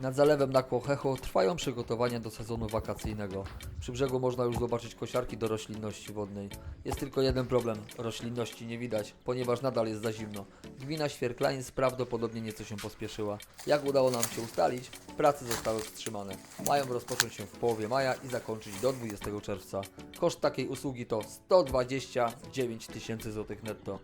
Nad zalewem na Kłochecho trwają przygotowania do sezonu wakacyjnego. Przy brzegu można już zobaczyć kosiarki do roślinności wodnej. Jest tylko jeden problem. Roślinności nie widać, ponieważ nadal jest za zimno. Gmina Świerklańsk prawdopodobnie nieco się pospieszyła. Jak udało nam się ustalić, prace zostały wstrzymane. Mają rozpocząć się w połowie maja i zakończyć do 20 czerwca. Koszt takiej usługi to 129 tysięcy złotych netto.